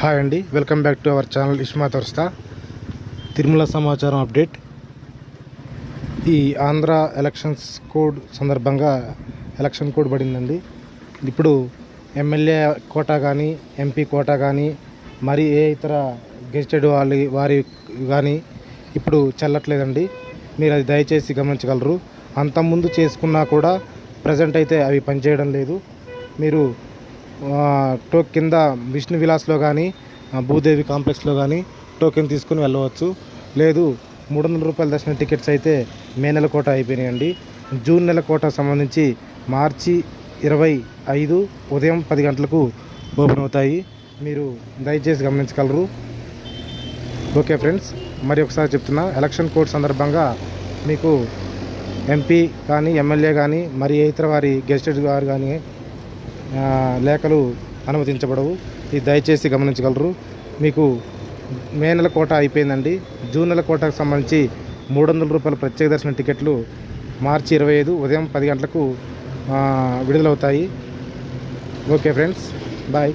Hi అండి welcome back to our channel ఇష్మా తొర్స్తా తిరుమల సమాచారం అప్డేట్ ఈ ఆంధ్ర ఎలక్షన్స్ కోడ్ సందర్భంగా ఎలక్షన్ కోడ్ పడిందండి. ఇప్పుడు ఎమ్మెల్యే కోటా కానీ ఎంపీ కోటా కానీ మరి ఏ ఇతర గెస్టెడ్ వాళ్ళు వారి కానీ ఇప్పుడు చెల్లట్లేదండి. మీరు అది దయచేసి గమనించగలరు. అంతకుముందు చేసుకున్నా కూడా ప్రజెంట్ అయితే అవి పనిచేయడం లేదు. మీరు టోక్ కింద విష్ణు విలాస్లో కానీ భూదేవి కాంప్లెక్స్లో కానీ టోకెన్ తీసుకుని వెళ్ళవచ్చు. లేదు మూడు వందల రూపాయల దర్శన టికెట్స్ అయితే మే నెల కోట అయిపోయినాయండి. జూన్ నెల కోట సంబంధించి మార్చి ఇరవై ఐదు ఉదయం పది గంటలకు ఓపెన్ అవుతాయి. మీరు దయచేసి గమనించగలరు. ఓకే ఫ్రెండ్స్ మరి ఒకసారి చెప్తున్నా ఎలక్షన్ కోడ్ సందర్భంగా మీకు ఎంపీ కానీ ఎమ్మెల్యే కానీ మరి ఇతర వారి గెస్టెడ్ వారు కానీ లేఖలు అనుమతించబడవు. ఇది దయచేసి గమనించగలరు. మీకు మే నెల కోట అయిపోయిందండి. జూన్ నెల కోటకు సంబంధించి మూడు వందల రూపాయల ప్రత్యేక దర్శన టికెట్లు మార్చి ఇరవై ఐదు ఉదయం పది గంటలకు విడుదలవుతాయి. Okay friends bye.